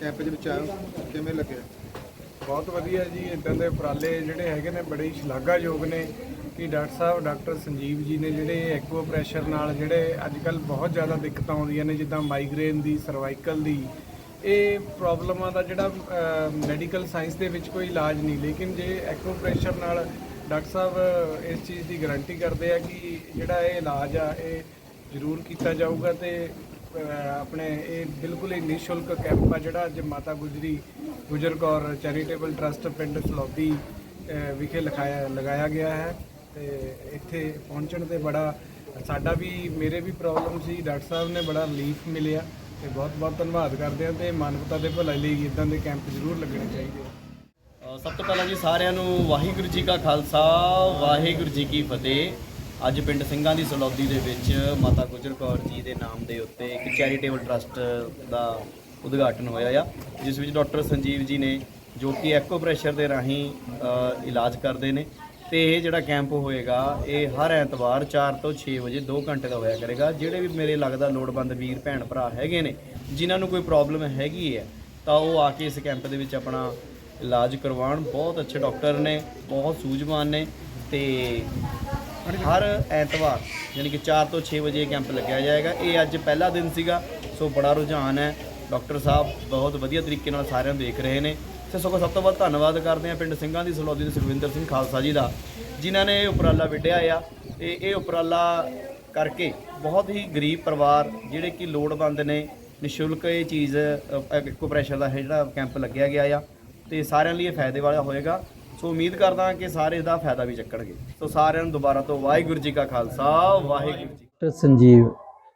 Camp ਦੇ ਵਿੱਚ ਆਏ ਕਿਵੇਂ ਲੱਗਿਆ? ਬਹੁਤ ਵਧੀਆ ਜੀ, ਇਦਾਂ ਦੇ ਉਪਰਾਲੇ ਜਿਹੜੇ ਹੈਗੇ ਨੇ ਬੜੇ ਹੀ ਸ਼ਲਾਘਾਯੋਗ ਨੇ ਕਿ ਡਾਕਟਰ ਸਾਹਿਬ, ਡਾਕਟਰ ਸੰਜੀਵ ਜੀ ਨੇ ਜਿਹੜੇ ਐਕੋ ਪ੍ਰੈਸ਼ਰ ਨਾਲ ਜਿਹੜੇ ਅੱਜ ਕੱਲ ਬਹੁਤ ਜ਼ਿਆਦਾ ਦਿੱਕਤਾਂ ਆਉਂਦੀਆਂ ਨੇ, ਜਿੱਦਾਂ ਮਾਈਗ੍ਰੇਨ ਦੀ ਸਰਵਾਈਕਲ ਦੀ, ਇਹ ਪ੍ਰੋਬਲਮਾਂ ਦਾ ਜਿਹੜਾ ਮੈਡੀਕਲ ਸਾਇੰਸ ਦੇ ਵਿੱਚ ਕੋਈ ਇਲਾਜ ਨਹੀਂ। ਲੇਕਿਨ ਜੇ ਐਕੋ ਪ੍ਰੈਸ਼ਰ ਨਾਲ ਡਾਕਟਰ ਸਾਹਿਬ ਇਸ ਚੀਜ਼ ਦੀ ਗਾਰੰਟੀ ਕਰਦੇ ਆ ਕਿ ਜਿਹੜਾ ਇਹ ਇਲਾਜ ਆ, ਇਹ ਜ਼ਰੂਰ ਕੀਤਾ ਜਾਊਗਾ ਤੇ ਆਪਣੇ ਇਹ ਬਿਲਕੁਲ ਹੀ ਨਿਸ਼ੁਲਕ ਕੈਂਪ ਆ ਜਿਹੜਾ ਅੱਜ ਮਾਤਾ ਗੁਜਰੀ ਗੁਜਰ ਕੌਰ ਚੈਰੀਟੇਬਲ ਟਰਸਟ ਪਿੰਡ ਸਲੌਦੀ ਵਿਖੇ ਲਗਾਇਆ ਲਗਾਇਆ ਗਿਆ ਹੈ ਤੇ ਇੱਥੇ ਪਹੁੰਚਣ ਤੇ ਬੜਾ ਸਾਡਾ ਵੀ, ਮੇਰੇ ਵੀ ਪ੍ਰੋਬਲਮ ਸੀ, ਡਾਕਟਰ ਸਾਹਿਬ ਨੇ ਬੜਾ ਰਿਲੀਫ ਮਿਲਿਆ ਤੇ ਬਹੁਤ ਬਹੁਤ ਧੰਨਵਾਦ ਕਰਦੇ ਹਾਂ ਤੇ ਮਾਨਵਤਾ ਦੇ ਭਲਾਈ ਲਈ ਇਦਾਂ ਦੇ ਕੈਂਪ ਜ਼ਰੂਰ ਲੱਗਣੇ ਚਾਹੀਦੇ ਆ। ਸਭ ਤੋਂ ਪਹਿਲਾਂ ਜੀ ਸਾਰਿਆਂ ਨੂੰ ਵਾਹਿਗੁਰੂ ਜੀ ਕਾ ਖਾਲਸਾ, ਵਾਹਿਗੁਰੂ ਜੀ ਕੀ ਫਤਿਹ। ਅੱਜ ਪਿੰਡ ਸਿੰਘਾਂ ਦੀ ਸਲੌਦੀ ਦੇ ਵਿੱਚ ਮਾਤਾ ਗੁਜਰ ਕੌਰ ਜੀ ਦੇ ਨਾਮ ਦੇ ਉੱਤੇ ਇੱਕ ਚੈਰੀਟੇਬਲ ਟਰਸਟ ਦਾ ਉਦਘਾਟਨ ਹੋਇਆ ਆ, ਜਿਸ ਵਿੱਚ ਡਾਕਟਰ ਸੰਜੀਵ ਜੀ ਨੇ ਜੋ ਕਿ ਐਕੋਪ੍ਰੈਸ਼ਰ ਦੇ ਰਾਹੀਂ ਇਲਾਜ ਕਰਦੇ ਨੇ। ਤੇ ਇਹ ਜਿਹੜਾ ਕੈਂਪ ਹੋਏਗਾ, ਇਹ ਹਰ ਐਤਵਾਰ 4 ਤੋਂ 6 ਵਜੇ 2 ਘੰਟੇ ਦਾ ਹੋਇਆ ਕਰੇਗਾ। ਜਿਹੜੇ ਵੀ ਮੇਰੇ ਲੱਗਦਾ ਲੋੜਵੰਦ ਵੀਰ, ਭੈਣ, ਭਰਾ ਹੈਗੇ ਨੇ, ਜਿਨ੍ਹਾਂ ਨੂੰ ਕੋਈ ਪ੍ਰੋਬਲਮ ਹੈਗੀ ਹੈ, ਤਾਂ ਉਹ ਆ ਕੇ ਇਸ ਕੈਂਪ ਦੇ ਵਿੱਚ ਆਪਣਾ ਇਲਾਜ ਕਰਵਾਉਣ। ਬਹੁਤ ਅੱਛੇ ਡਾਕਟਰ ਨੇ, ਬਹੁਤ ਸੂਝਵਾਨ ਨੇ। ਤੇ ਹਰ ਐਤਵਾਰ, ਯਾਨੀ ਕਿ 4 ਤੋਂ 6 ਵਜੇ ਇਹ ਕੈਂਪ ਲੱਗਿਆ ਜਾਏਗਾ। ਇਹ ਅੱਜ ਪਹਿਲਾ ਦਿਨ ਸੀਗਾ, ਸੋ ਬੜਾ ਰੁਝਾਨ ਹੈ। ਡਾਕਟਰ ਸਾਹਿਬ ਬਹੁਤ ਵਧੀਆ ਤਰੀਕੇ ਨਾਲ ਸਾਰਿਆਂ ਨੂੰ ਦੇਖ ਰਹੇ ਨੇ। ਸੋ ਸਗੋਂ ਸਭ ਤੋਂ ਵੱਧ ਧੰਨਵਾਦ ਕਰਦੇ ਹਾਂ ਪਿੰਡ ਸਿੰਘਾਂ ਦੀ, ਸਲੌਦੀ ਦੇ ਸੁਖਵਿੰਦਰ ਸਿੰਘ ਖਾਲਸਾ ਜੀ ਦਾ, ਜਿਨ੍ਹਾਂ ਨੇ ਇਹ ਉਪਰਾਲਾ ਵਿੱਢਿਆ ਆ। ਤੇ ਇਹ ਉਪਰਾਲਾ ਕਰਕੇ ਬਹੁਤ ਹੀ ਗਰੀਬ ਪਰਿਵਾਰ, ਜਿਹੜੇ ਕਿ ਲੋੜਵੰਦ ਨੇ, ਨਿਸ਼ੁਲਕ ਇਹ ਚੀਜ਼ ਇਕੋ ਪ੍ਰੈਸ਼ਰ ਦਾ ਇਹ ਜਿਹੜਾ ਕੈਂਪ ਲੱਗਿਆ ਗਿਆ ਆ, ਤੇ ਸਾਰਿਆਂ ਲਈ ਇਹ ਫਾਇਦੇ ਵਾਲਾ ਹੋਏਗਾ। ਸੋ ਉਮੀਦ ਕਰਦਾ ਕਿ ਸਾਰੇ ਇਹਦਾ ਫਾਇਦਾ ਵੀ ਚੱਕਣਗੇ। ਸੋ ਸਾਰਿਆਂ ਨੂੰ ਦੁਬਾਰਾ ਤੋਂ ਵਾਹਿਗੁਰੂ ਜੀ ਕਾ ਖਾਲਸਾ ਵਾਹਿਗੁਰੂ ਜੀ ਡਾਕਟਰ ਸੰਜੀਵ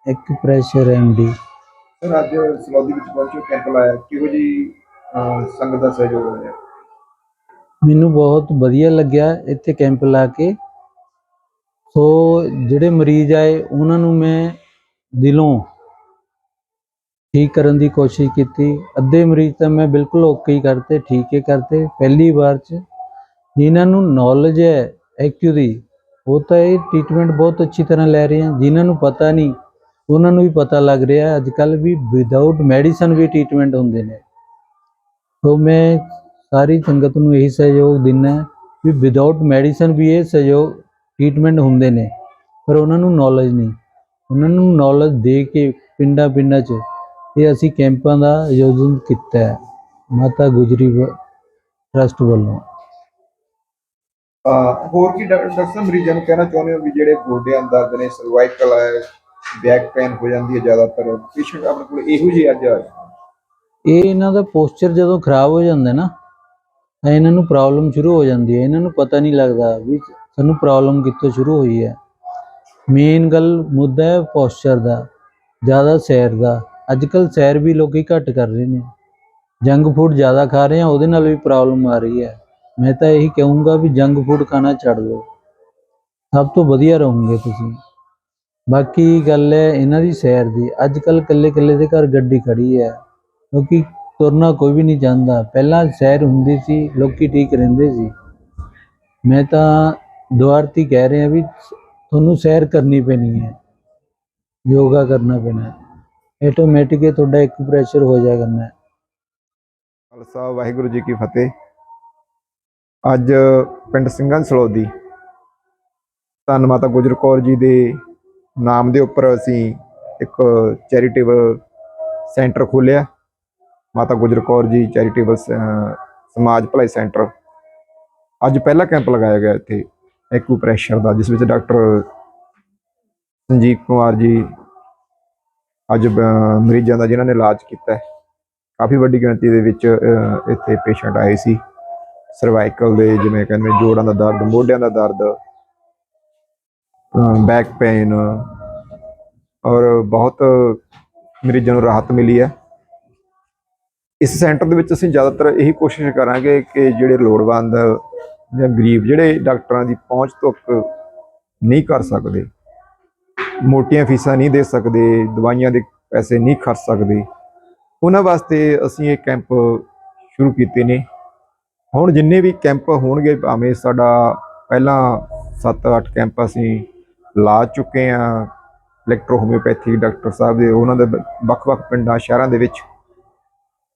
ਇੱਕ ਪ੍ਰੈਸ਼ਰ ਐਮਡੀ ਸਰ ਅੱਜ ਸਲੌਦੀ ਵਿੱਚ ਪਹੁੰਚੋ ਕੈਂਪ ਲਾਇਆ। ਕਿਹੋ ਜੀ ਸੰਗਤ ਦਾ ਸਹਿਯੋਗ ਹੋਇਆ ਮੈਨੂੰ ਬਹੁਤ ਵਧੀਆ ਲੱਗਿਆ ਇੱਥੇ ਕੈਂਪ ਲਾ ਕੇ। ਸੋ ਜਿਹੜੇ ਮਰੀਜ਼ ਆਏ ਉਹਨਾਂ ਨੂੰ ਮੈਂ ਦਿਲੋਂ ਠੀਕ ਕਰਨ ਦੀ ਕੋਸ਼ਿਸ਼ ਕੀਤੀ। ਅੱਧੇ ਮਰੀਜ਼ ਤਾਂ ਮੈਂ ਬਿਲਕੁਲ ਓਕੇ ਹੀ ਕਰਤੇ ਠੀਕ ਹੀ ਕਰਤੇ। ਪਹਿਲੀ ਵਾਰ ਚ ਜਿਨ੍ਹਾਂ ਨੂੰ ਨੌਲੇਜ ਹੈ ਐਕਚੁਅਲੀ ਉਹ ਤਾਂ ਇਹ ਟ੍ਰੀਟਮੈਂਟ ਬਹੁਤ ਅੱਛੀ ਤਰ੍ਹਾਂ ਲੈ ਰਹੇ ਹਨ ਜਿਨ੍ਹਾਂ ਨੂੰ ਪਤਾ ਨਹੀਂ, ਉਹਨਾਂ ਨੂੰ ਵੀ ਪਤਾ ਲੱਗ ਰਿਹਾ ਅੱਜ ਕੱਲ ਵੀ ਵਿਦਆਊਟ ਮੈਡੀਸਨ ਵੀ ਟ੍ਰੀਟਮੈਂਟ ਹੁੰਦੇ ਨੇ। ਸੋ ਮੈਂ ਸਾਰੀ ਸੰਗਤ ਨੂੰ ਇਹੀ ਸਹਿਯੋਗ ਦਿੰਦਾ ਵੀ ਵਿਦਆਊਟ ਮੈਡੀਸਨ ਵੀ ਇਹ ਸਹਿਯੋਗ ਟ੍ਰੀਟਮੈਂਟ ਹੁੰਦੇ ਨੇ, ਪਰ ਉਹਨਾਂ ਨੂੰ ਨੌਲੇਜ ਨਹੀਂ। ਉਹਨਾਂ ਨੂੰ ਨੌਲੇਜ ਦੇ ਕੇ ਪਿੰਡਾਂ ਪਿੰਡਾਂ 'ਚ ਇਹ ਅਸੀਂ ਕੈਂਪਾਂ ਦਾ ਆਯੋਜਨ ਕੀਤਾ ਹੈ। ਮਾਤਾ ਗੁਜਰੀ ਟਰਸਟ ਵੱਲੋਂ। ਹੋਰ ਕੀ ਡਾਕਟਰ ਸਾਹਿਬ ਮਰੀਜ਼ਾਂ ਨੂੰ ਕਹਿਣਾ ਚਾਹੁੰਦੇ ਹੋ ਵੀ ਜਿਹੜੇ ਗੋਡਿਆਂ ਦਰਦ ਨੇ ਸਰਵਾਈਕਲ ਹੈ ਬੈਕ ਪੇਨ ਹੋ ਜਾਂਦੀ ਹੈ ਜ਼ਿਆਦਾਤਰ? ਪੇਸ਼ੈਂਟ ਆਪਣੇ ਕੋਲ ਇਹੋ ਜਿਹੇ ਅੱਜ ਆਏ। ਇਹ ਇਹਨਾਂ ਦਾ ਪੋਸਚਰ ਜਦੋਂ ਖਰਾਬ ਹੋ ਜਾਂਦਾ ਨਾ, ਤਾਂ ਇਹਨਾਂ ਨੂੰ ਪ੍ਰੋਬਲਮ ਸ਼ੁਰੂ ਹੋ ਜਾਂਦੀ ਹੈ। ਇਹਨਾਂ ਨੂੰ ਪਤਾ ਨਹੀਂ ਲੱਗਦਾ ਵੀ ਸਾਨੂੰ ਪ੍ਰੋਬਲਮ ਕਿੱਥੋਂ ਸ਼ੁਰੂ ਹੋਈ ਹੈ। ਮੇਨ ਗੱਲ ਮੁੱਦਾ ਹੈ ਪੋਸਚਰ ਦਾ, ਜ਼ਿਆਦਾ ਸੈਰ ਦਾ। ਅੱਜ ਕੱਲ ਸੈਰ ਵੀ ਲੋਕੀ ਘੱਟ ਕਰ ਰਹੇ ਨੇ। ਜੰਕ ਫੂਡ ਜ਼ਿਆਦਾ ਖਾ ਰਹੇ ਆ, ਉਹਦੇ ਨਾਲ ਵੀ ਪ੍ਰੋਬਲਮ ਆ ਰਹੀ ਹੈ। ਮੈਂ ਤਾਂ ਇਹੀ ਕਹੂੰਗਾ ਵੀ ਜੰਕ ਫੂਡ ਖਾਣਾ ਛੱਡ ਦਿਓ। ਸਭ ਤੋਂ ਵਧੀਆ ਰਹੋਗੇ ਤੁਸੀਂ। ਬਾਕੀ ਗੱਲ ਹੈ ਇਹਨਾਂ ਦੀ ਸੈਰ ਦੀ। ਅੱਜ ਕੱਲ ਕੱਲੇ ਕੱਲੇ ਦੇ ਘਰ ਗੱਡੀ ਖੜੀ ਹੈ। ਕਿਉਂਕਿ ਤੁਰਨਾ ਕੋਈ ਵੀ ਨਹੀਂ ਚਾਹੁੰਦਾ। ਪਹਿਲਾਂ ਸੈਰ ਹੁੰਦੀ ਸੀ, ਲੋਕੀ ਠੀਕ ਰਹਿੰਦੇ ਸੀ। ਮੈਂ ਤਾਂ ਦੁਆਰਤੀ ਕਹਿ ਰਿਹਾ ਵੀ ਤੁਹਾਨੂੰ ਸੈਰ ਕਰਨੀ ਪੈਣੀ ਹੈ। ਯੋਗਾ ਕਰਨਾ ਪੈਣਾ। ਆਟੋਮੈਟਿਕ ਤੁਹਾਡਾ ਇੱਕ ਪ੍ਰੈਸ਼ਰ ਹੋ ਜਾਇਆ ਕਰਨਾ ਖਾਲਸਾ, ਵਾਹਿਗੁਰੂ ਜੀ ਕੀ ਫਤਿਹ। ਅੱਜ ਪਿੰਡ ਸਿੰਘਾਂ ਸਲੌਦੀ। ਧੰਨ ਮਾਤਾ ਗੁਜਰ ਕੌਰ ਜੀ ਦੇ ਨਾਮ ਦੇ ਉੱਪਰ ਅਸੀਂ ਇੱਕ ਚੈਰੀਟੇਬਲ ਸੈਂਟਰ ਖੋਲ੍ਹਿਆ। ਮਾਤਾ ਗੁਜਰ ਕੌਰ ਜੀ ਚੈਰੀਟੇਬਲ ਸ- ਸਮਾਜ ਭਲਾਈ ਸੈਂਟਰ। ਅੱਜ ਪਹਿਲਾ ਕੈਂਪ ਲਗਾਇਆ ਗਿਆ ਇੱਥੇ ਐਕੂਪ੍ਰੈਸ਼ਰ ਦਾ, ਜਿਸ ਵਿੱਚ ਡਾਕਟਰ ਸੰਜੀਵ ਕੁਮਾਰ ਜੀ ਅੱਜ ਮਰੀਜ਼ਾਂ ਦਾ ਜਿਨ੍ਹਾਂ ਨੇ ਇਲਾਜ ਕੀਤਾ। ਕਾਫੀ ਵੱਡੀ ਗਿਣਤੀ ਦੇ ਵਿੱਚ ਇੱਥੇ ਪੇਸ਼ੈਂਟ ਆਏ ਸੀ। ਸਰਵਾਈਕਲ ਦੇ ਜਿਵੇਂ ਕਹਿੰਦੇ ਜੋੜਾਂ ਦਾ ਦਰਦ, ਮੋਢਿਆਂ ਦਾ ਦਰਦ ਬੈਕ ਪੇਨ ਔਰ ਬਹੁਤ ਮਰੀਜ਼ਾਂ ਨੂੰ ਰਾਹਤ ਮਿਲੀ ਹੈ। ਇਸ ਸੈਂਟਰ ਦੇ ਵਿੱਚ ਅਸੀਂ ਜ਼ਿਆਦਾਤਰ ਇਹੀ ਕੋਸ਼ਿਸ਼ ਕਰਾਂਗੇ ਕਿ ਜਿਹੜੇ ਲੋੜਵੰਦ ਜਾਂ ਗਰੀਬ, ਜਿਹੜੇ ਡਾਕਟਰਾਂ ਦੀ ਪਹੁੰਚ ਤੱਕ ਨਹੀਂ ਕਰ ਸਕਦੇ, ਮੋਟੀਆਂ ਫੀਸਾਂ ਨਹੀਂ ਦੇ ਸਕਦੇ, ਦਵਾਈਆਂ ਦੇ ਪੈਸੇ ਨਹੀਂ ਖਰਚ ਸਕਦੇ, ਉਹਨਾਂ ਵਾਸਤੇ ਅਸੀਂ ਇਹ ਕੈਂਪ ਸ਼ੁਰੂ ਕੀਤੇ ਨੇ। ਹੁਣ ਜਿੰਨੇ ਵੀ ਕੈਂਪ ਹੋਣਗੇ, ਭਾਵੇਂ ਸਾਡਾ ਪਹਿਲਾਂ 7-8 ਕੈਂਪ ਅਸੀਂ ਲਾ ਚੁੱਕੇ ਆ ਇਲੈਕਟ੍ਰੋ ਹੋਮਿਓਪੈਥੀ ਡਾਕਟਰ ਸਾਹਿਬ ਦੇ, ਉਹਨਾਂ ਦੇ ਵੱਖ-ਵੱਖ ਪਿੰਡਾਂ, ਸ਼ਹਿਰਾਂ ਦੇ ਵਿੱਚ।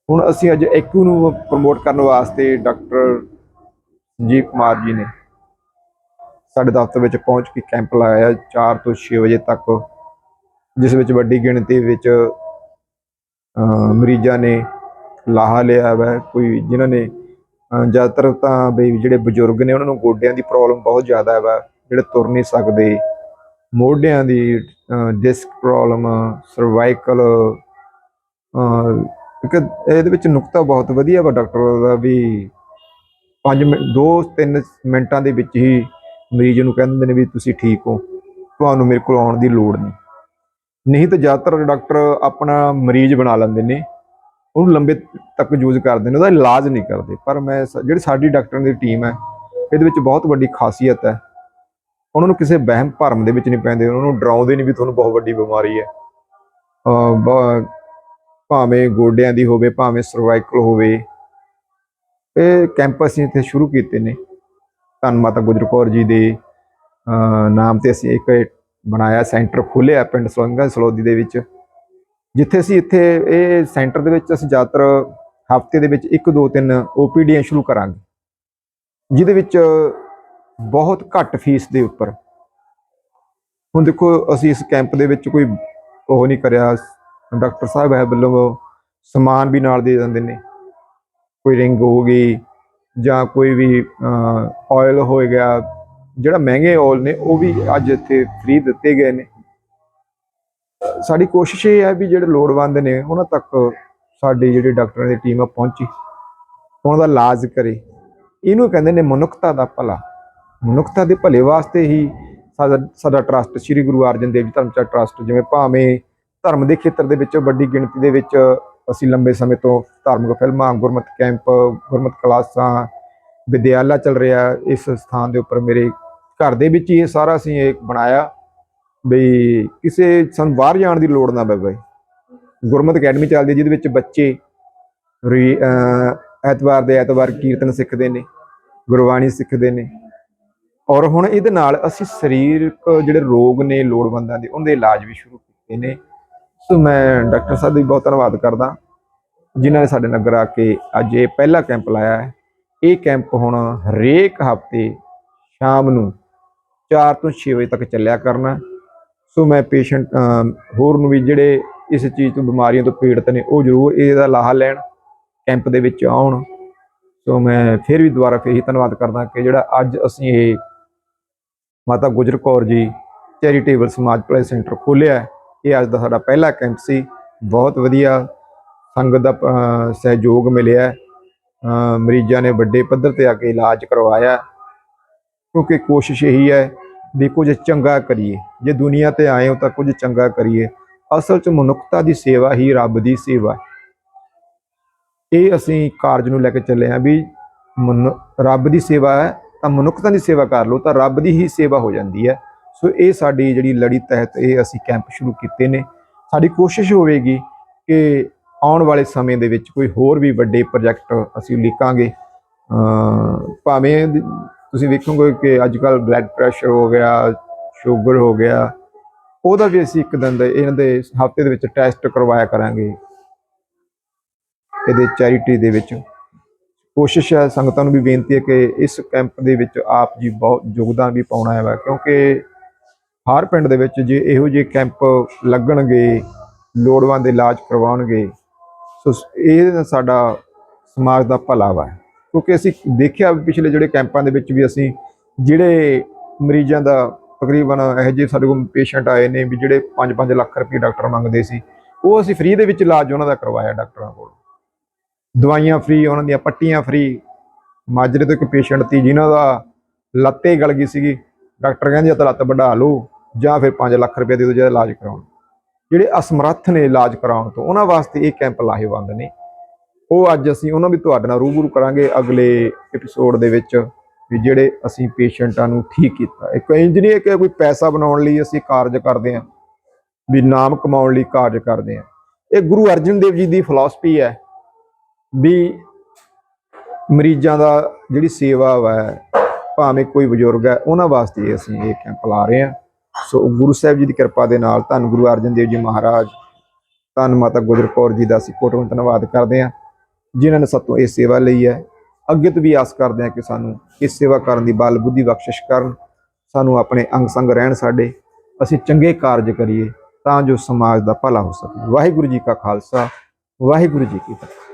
ਹੁਣ ਅਸੀਂ ਅੱਜ ਐਕੂ ਨੂੰ ਪ੍ਰਮੋਟ ਕਰਨ ਵਾਸਤੇ ਡਾਕਟਰ ਸੰਜੀਵ ਕੁਮਾਰ ਜੀ ਨੇ ਸਾਡੇ ਦਫ਼ਤਰ ਵਿੱਚ ਪਹੁੰਚ ਕੇ ਕੈਂਪ ਲਾਇਆ 4 ਤੋਂ 6 ਵਜੇ ਤੱਕ, ਜਿਸ ਵਿੱਚ ਵੱਡੀ ਗਿਣਤੀ ਵਿੱਚ ਮਰੀਜ਼ਾਂ ਨੇ ਲਾਹਾ ਲਿਆ ਵਾ, ਕੋਈ ਜਿਨ੍ਹਾਂ ਨੇ ਜ਼ਿਆਦਾਤਰ ਤਾਂ ਬਈ ਜਿਹੜੇ ਬਜ਼ੁਰਗ ਨੇ ਉਹਨਾਂ ਨੂੰ ਗੋਡਿਆਂ ਦੀ ਪ੍ਰੋਬਲਮ ਬਹੁਤ ਜ਼ਿਆਦਾ ਵਾ, ਜਿਹੜੇ ਤੁਰ ਨਹੀਂ ਸਕਦੇ। ਮੋਢਿਆਂ ਦੀ ਡਿਸਕ ਪ੍ਰੋਬਲਮ ਸਰਵਾਈਕਲ ਇੱਕ ਇਹਦੇ ਵਿੱਚ ਨੁਕਤਾ ਬਹੁਤ ਵਧੀਆ ਵਾ ਡਾਕਟਰ ਦਾ ਵੀ। 5 ਮਿੰਟ 2-3 ਮਿੰਟਾਂ ਦੇ ਵਿੱਚ ਹੀ ਮਰੀਜ਼ ਨੂੰ ਕਹਿੰਦੇ ਨੇ ਵੀ ਤੁਸੀਂ ਠੀਕ ਹੋ, ਤੁਹਾਨੂੰ ਮੇਰੇ ਕੋਲ ਆਉਣ ਦੀ ਲੋੜ ਨਹੀਂ। ਨਹੀਂ ਤਾਂ ਜ਼ਿਆਦਾਤਰ ਡਾਕਟਰ ਆਪਣਾ ਮਰੀਜ਼ ਬਣਾ ਲੈਂਦੇ ਨੇ। ਉਹਨੂੰ ਲੰਬੇ ਤੱਕ ਯੂਜ਼ ਕਰਦੇ ਨੇ, ਉਹਦਾ ਇਲਾਜ ਨਹੀਂ ਕਰਦੇ। ਪਰ ਮੈਂ ਸ- ਜਿਹੜੀ ਸਾਡੀ ਡਾਕਟਰਾਂ ਦੀ ਟੀਮ ਹੈ, ਇਹਦੇ ਵਿੱਚ ਬਹੁਤ ਵੱਡੀ ਖਾਸੀਅਤ ਹੈ। ਉਹਨਾਂ ਨੂੰ ਕਿਸੇ ਵਹਿਮ ਭਰਮ ਦੇ ਵਿੱਚ ਨਹੀਂ ਪੈਂਦੇ, ਉਹਨਾਂ ਨੂੰ ਡਰਾਉਂਦੇ ਨਹੀਂ ਵੀ ਤੁਹਾਨੂੰ ਬਹੁਤ ਵੱਡੀ ਬਿਮਾਰੀ ਹੈ। ਬ- ਭਾਵੇਂ ਗੋਡਿਆਂ ਦੀ ਹੋਵੇ, ਭਾਵੇਂ ਸਰਵਾਈਕਲ ਹੋਵੇ। ਇਹ ਕੈਂਪ ਅਸੀਂ ਇੱਥੇ ਸ਼ੁਰੂ ਕੀਤੇ ਨੇ। ਧੰਨ ਮਾਤਾ ਗੁਜਰ ਕੌਰ ਜੀ ਦੇ ਨਾਮ ਤੇ ਅਸੀਂ ਇੱਕ ਬਣਾਇਆ ਸੈਂਟਰ ਖੋਲ੍ਹਿਆ ਪਿੰਡ ਸਲੰਗਾ ਸਲੋਦੀ ਦੇ ਵਿੱਚ। ਜਿੱਥੇ ਅਸੀਂ ਇੱਥੇ ਇਹ ਸੈਂਟਰ ਦੇ ਵਿੱਚ ਅਸੀਂ ਜ਼ਿਆਦਾਤਰ ਹਫ਼ਤੇ ਦੇ ਵਿੱਚ ਇੱਕ ਦੋ ਤਿੰਨ ਓਪੀਡੀਆਂ ਸ਼ੁਰੂ ਕਰਾਂਗੇ। ਜਿਹਦੇ ਵਿੱਚ ਬਹੁਤ ਘੱਟ ਫੀਸ ਦੇ ਉੱਪਰ। ਹੁਣ ਦੇਖੋ, ਅਸੀਂ ਇਸ ਕੈਂਪ ਦੇ ਵਿੱਚ ਕੋਈ ਉਹ ਨਹੀਂ ਕਰਿਆ। ਡਾਕਟਰ ਸਾਹਿਬ ਹੈ ਵੱਲੋਂ ਸਮਾਨ ਵੀ ਨਾਲ ਦੇ ਦਿੰਦੇ ਨੇ। ਕੋਈ ਰਿੰਗ ਹੋ ਗਈ ਜਾਂ ਕੋਈ ਵੀ ਆਇਲ ਹੋ ਗਿਆ। ਜਿਹੜਾ ਮਹਿੰਗੇ ਆਇਲ ਨੇ, ਉਹ ਵੀ ਅੱਜ ਇੱਥੇ ਫ੍ਰੀ ਦਿੱਤੇ ਗਏ ਨੇ। ਸਾਡੀ ਕੋਸ਼ਿਸ਼ ਇਹ ਹੈ ਵੀ ਜਿਹੜੇ ਲੋੜਵੰਦ ਨੇ ਉਹਨਾਂ ਤੱਕ ਸਾਡੀ ਜਿਹੜੀ ਡਾਕਟਰਾਂ ਦੀ ਟੀਮ ਆ ਪਹੁੰਚੀ, ਉਹਨਾਂ ਦਾ ਇਲਾਜ ਕਰੇ। ਇਹਨੂੰ ਕਹਿੰਦੇ ਨੇ ਮਨੁੱਖਤਾ ਦਾ ਭਲਾ। ਮਨੁੱਖਤਾ ਦੇ ਭਲੇ ਵਾਸਤੇ ਹੀ ਸਾਡਾ ਸਾਡਾ ਟਰਸਟ ਸ੍ਰੀ ਗੁਰੂ ਅਰਜਨ ਦੇਵ ਜੀ ਧਰਮਚਾਰ ਟਰਸਟ ਜਿਵੇਂ ਭਾਵੇਂ ਧਰਮ ਦੇ ਖੇਤਰ ਦੇ ਵਿੱਚ, ਵੱਡੀ ਗਿਣਤੀ ਦੇ ਵਿੱਚ ਅਸੀਂ ਲੰਬੇ ਸਮੇਂ ਤੋਂ ਧਾਰਮਿਕ ਫਿਲਮਾਂ, ਗੁਰਮਤ ਕੈਂਪ, ਗੁਰਮਤ ਕਲਾਸਾਂ, ਵਿਦਿਆਲਾ ਚੱਲ ਰਿਹਾ ਇਸ ਸਥਾਨ ਦੇ ਉੱਪਰ ਮੇਰੇ ਘਰ ਦੇ ਵਿੱਚ ਹੀ ਇਹ ਸਾਰਾ ਅਸੀਂ ਇਹ ਬਣਾਇਆ। ਬਈ ਕਿਸੇ ਸਾਨੂੰ ਬਾਹਰ ਜਾਣ ਦੀ ਲੋੜ ਨਾ ਪਵੇ। ਗੁਰਮਤ ਅਕੈਡਮੀ ਚੱਲਦੀ ਹੈ, ਜਿਹਦੇ ਵਿੱਚ ਬੱਚੇ ਰੀ- ਐਤਵਾਰ ਦੇ ਐਤਵਾਰ ਕੀਰਤਨ ਸਿੱਖਦੇ ਨੇ, ਗੁਰਬਾਣੀ ਸਿੱਖਦੇ ਨੇ। ਔਰ ਹੁਣ ਇਹਦੇ ਨਾਲ ਅਸੀਂ ਸਰੀਰਕ ਜਿਹੜੇ ਰੋਗ ਨੇ ਲੋੜਵੰਦਾਂ ਦੇ, ਉਹਦੇ ਇਲਾਜ ਵੀ ਸ਼ੁਰੂ ਕੀਤੇ ਨੇ। ਸੋ ਮੈਂ ਡਾਕਟਰ ਸਾਹਿਬ ਦਾ ਬਹੁਤ ਧੰਨਵਾਦ ਕਰਦਾ, ਜਿਨ੍ਹਾਂ ਨੇ ਸਾਡੇ ਨਗਰ ਆ ਕੇ ਅੱਜ ਇਹ ਪਹਿਲਾ ਕੈਂਪ ਲਾਇਆ ਹੈ। ਇਹ ਕੈਂਪ ਹੁਣ ਹਰੇਕ ਹਫ਼ਤੇ ਸ਼ਾਮ ਨੂੰ 4 ਤੋਂ 6 ਵਜੇ ਤੱਕ ਚੱਲਿਆ ਕਰਨਾ ਸੋ ਮੈਂ ਪੇਸ਼ੈਂਟ ਹੋਰ ਨੂੰ ਵੀ ਜਿਹੜੇ ਇਸ ਚੀਜ਼ ਤੋਂ ਬਿਮਾਰੀਆਂ ਤੋਂ ਪੀੜਤ ਨੇ, ਉਹ ਜ਼ਰੂਰ ਇਹਦਾ ਲਾਹਾ ਲੈਣ, ਕੈਂਪ ਦੇ ਵਿੱਚ ਆਉਣ। ਸੋ ਮੈਂ ਫਿਰ ਵੀ ਦੁਬਾਰਾ ਫਿਰ ਹੀ ਧੰਨਵਾਦ ਕਰਦਾ ਕਿ ਜਿਹੜਾ ਅੱਜ ਅਸੀਂ ਇਹ ਮਾਤਾ ਗੁਜਰ ਕੌਰ ਜੀ ਚੈਰੀਟੇਬਲ ਸਮਾਜ ਭਲਾਈ ਸੈਂਟਰ ਖੋਲ੍ਹਿਆ ਇਹ ਅੱਜ ਦਾ ਸਾਡਾ ਪਹਿਲਾ ਕੈਂਪ ਸੀ। ਬਹੁਤ ਵਧੀਆ ਸੰਗਤ ਦਾ ਸਹਿਯੋਗ ਮਿਲਿਆ ਮਰੀਜ਼ਾਂ ਨੇ ਵੱਡੇ ਪੱਧਰ ਤੇ ਆ ਕੇ ਇਲਾਜ ਕਰਵਾਇਆ ਕਿਉਂਕਿ ਕੋਸ਼ਿਸ਼ ਇਹੀ ਹੈ ਵੀ ਕੁਝ ਚੰਗਾ ਕਰੀਏ। ਜੇ ਦੁਨੀਆ ਤੇ ਆਏ ਹੋ ਤਾਂ ਕੁਝ ਚੰਗਾ ਕਰੀਏ। ਅਸਲ 'ਚ ਮਨੁੱਖਤਾ ਦੀ ਸੇਵਾ ਹੀ ਰੱਬ ਦੀ ਸੇਵਾ ਇਹ ਅਸੀਂ ਕਾਰਜ ਨੂੰ ਲੈ ਕੇ ਚੱਲੇ ਹਾਂ ਵੀ ਮਨੁ- ਰੱਬ ਦੀ ਸੇਵਾ ਹੈ ਤਾਂ ਮਨੁੱਖਤਾ ਦੀ ਸੇਵਾ ਕਰ ਲਓ ਤਾਂ ਰੱਬ ਦੀ ਹੀ ਸੇਵਾ ਹੋ ਜਾਂਦੀ ਹੈ। ਸੋ ਇਹ ਸਾਡੀ ਜਿਹੜੀ ਲੜੀ ਤਹਿਤ ਇਹ ਅਸੀਂ ਕੈਂਪ ਸ਼ੁਰੂ ਕੀਤੇ ਨੇ। ਸਾਡੀ ਕੋਸ਼ਿਸ਼ ਹੋਵੇਗੀ ਕਿ ਆਉਣ ਵਾਲੇ ਸਮੇਂ ਦੇ ਵਿੱਚ ਕੋਈ ਹੋਰ ਵੀ ਵੱਡੇ ਪ੍ਰੋਜੈਕਟ ਅਸੀਂ ਲਿਖਾਂਗੇ। ਭਾਵੇਂ ਤੁਸੀਂ ਵੇਖੋਗੇ ਕਿ ਅੱਜ ਕੱਲ ਬਲੱਡ ਪ੍ਰੈਸ਼ਰ ਹੋ ਗਿਆ ਸ਼ੂਗਰ ਹੋ ਗਿਆ, ਉਹਦਾ ਵੀ ਅਸੀਂ ਇੱਕ ਦਿਨ ਦੇ, ਇਹਨਾਂ ਦੇ ਹਫ਼ਤੇ ਦੇ ਵਿੱਚ ਟੈਸਟ ਕਰਵਾਇਆ ਕਰਾਂਗੇ। ਇਹਦੇ ਚੈਰਿਟੀ ਦੇ ਵਿੱਚ। ਕੋਸ਼ਿਸ਼ ਹੈ, ਸੰਗਤਾਂ ਨੂੰ ਵੀ ਬੇਨਤੀ ਹੈ ਕਿ ਇਸ ਕੈਂਪ ਦੇ ਵਿੱਚ ਆਪ ਜੀ ਬਹੁਤ ਯੋਗਦਾਨ ਵੀ ਪਾਉਣਾ ਹੈ ਵਾ ਕਿਉਂਕਿ ਹਰ ਪਿੰਡ ਦੇ ਵਿੱਚ ਜੇ ਇਹੋ ਜਿਹੇ ਕੈਂਪ ਲੱਗਣਗੇ, ਲੋੜਵੰਦ ਇਲਾਜ ਕਰਵਾਉਣਗੇ, ਸੋ ਇਹ ਸਾਡਾ ਸਮਾਜ ਦਾ ਭਲਾ ਵਾ। ਕਿਉਂਕਿ ਅਸੀਂ ਦੇਖਿਆ ਵੀ ਪਿਛਲੇ ਜਿਹੜੇ ਕੈਂਪਾਂ ਦੇ ਵਿੱਚ ਵੀ ਅਸੀਂ ਜਿਹੜੇ ਮਰੀਜ਼ਾਂ ਦਾ ਤਕਰੀਬਨ ਇਹੋ ਜਿਹੇ ਸਾਡੇ ਕੋਲ ਪੇਸ਼ੈਂਟ ਆਏ ਨੇ ਵੀ ਜਿਹੜੇ 5-5 ਲੱਖ ਰੁਪਏ ਡਾਕਟਰ ਮੰਗਦੇ ਸੀ, ਉਹ ਅਸੀਂ ਫ੍ਰੀ ਦੇ ਵਿੱਚ ਇਲਾਜ ਉਹਨਾਂ ਦਾ ਕਰਵਾਇਆ ਡਾਕਟਰਾਂ ਕੋਲ। ਦਵਾਈਆਂ ਫ੍ਰੀ, ਉਹਨਾਂ ਦੀਆਂ ਪੱਟੀਆਂ ਫ੍ਰੀ। ਮਾਜਰੇ ਤੋਂ ਇੱਕ ਪੇਸ਼ੈਂਟ ਸੀ ਜਿਨ੍ਹਾਂ ਦਾ ਲੱਤੇ ਗਲ ਗਈ ਸੀਗੀ। ਡਾਕਟਰ ਕਹਿੰਦੇ ਜਾਂ ਤਾਂ ਲੱਤ ਵਢਾ ਲਓ ਜਾਂ ਫਿਰ 5 ਲੱਖ ਰੁਪਏ ਦੇ ਦਿਓ ਜਿਹੜਾ ਇਲਾਜ ਕਰਾਉਣ। ਜਿਹੜੇ ਅਸਮਰੱਥ ਨੇ ਇਲਾਜ ਕਰਾਉਣ ਤੋਂ, ਉਹਨਾਂ ਵਾਸਤੇ ਇਹ ਕੈਂਪ ਲਾਹੇਵੰਦ ਨੇ। ਉਹ ਅੱਜ ਅਸੀਂ ਉਹਨਾਂ ਵੀ ਤੁਹਾਡੇ ਨਾਲ ਰੂਬਰੂ ਕਰਾਂਗੇ ਅਗਲੇ ਐਪੀਸੋਡ ਦੇ ਵਿੱਚ ਵੀ ਜਿਹੜੇ ਅਸੀਂ ਪੇਸ਼ੈਂਟਾਂ ਨੂੰ ਠੀਕ ਕੀਤਾ। ਇੱਕ ਇੰਜੀਨੀਅਰ ਕਿ ਕੋਈ ਪੈਸਾ ਬਣਾਉਣ ਲਈ ਅਸੀਂ ਕਾਰਜ ਕਰਦੇ ਹਾਂ, ਵੀ ਨਾਮ ਕਮਾਉਣ ਲਈ ਕਾਰਜ ਕਰਦੇ ਹਾਂ। ਇਹ ਗੁਰੂ ਅਰਜਨ ਦੇਵ ਜੀ ਦੀ ਫਿਲਾਸਫੀ ਹੈ ਵੀ ਮਰੀਜ਼ਾਂ ਦਾ ਜਿਹੜੀ ਸੇਵਾ ਵਾ, ਭਾਵੇਂ ਕੋਈ ਬਜ਼ੁਰਗ ਹੈ, ਉਹਨਾਂ ਵਾਸਤੇ ਅਸੀਂ ਇਹ ਕੈਂਪ ਲਾ ਰਹੇ ਹਾਂ। ਸੋ ਗੁਰੂ ਸਾਹਿਬ ਜੀ ਦੀ ਕਿਰਪਾ ਦੇ ਨਾਲ ਧੰਨ ਗੁਰੂ ਅਰਜਨ ਦੇਵ ਜੀ ਮਹਾਰਾਜ, ਧੰਨ ਮਾਤਾ ਗੁਜਰ ਕੌਰ ਜੀ ਦਾ ਅਸੀਂ ਕੋਟੋਂ ਧੰਨਵਾਦ ਕਰਦੇ ਹਾਂ। ਜਿਨ੍ਹਾਂ ਨੇ ਸਾਤੋਂ ਇਹ ਸੇਵਾ ਲਈ ਹੈ। ਅੱਗੇ ਤੋਂ ਵੀ ਆਸ ਕਰਦੇ ਹਾਂ ਕਿ ਸਾਨੂੰ ਇਸ ਸੇਵਾ ਕਰਨ ਦੀ ਬਲ ਬੁੱਧੀ ਬਖਸ਼ਿਸ਼ ਕਰਨ। ਸਾਨੂੰ ਆਪਣੇ ਅੰਗ ਸੰਗ ਰਹਿਣ ਸਾਡੇ। ਅਸੀਂ ਚੰਗੇ ਕਾਰਜ ਕਰੀਏ ਤਾਂ ਜੋ ਸਮਾਜ ਦਾ ਭਲਾ ਹੋ ਸਕੇ। ਵਾਹਿਗੁਰੂ ਜੀ ਕਾ ਖਾਲਸਾ। ਵਾਹਿਗੁਰੂ ਜੀ ਕੀ ਫਤਿਹ।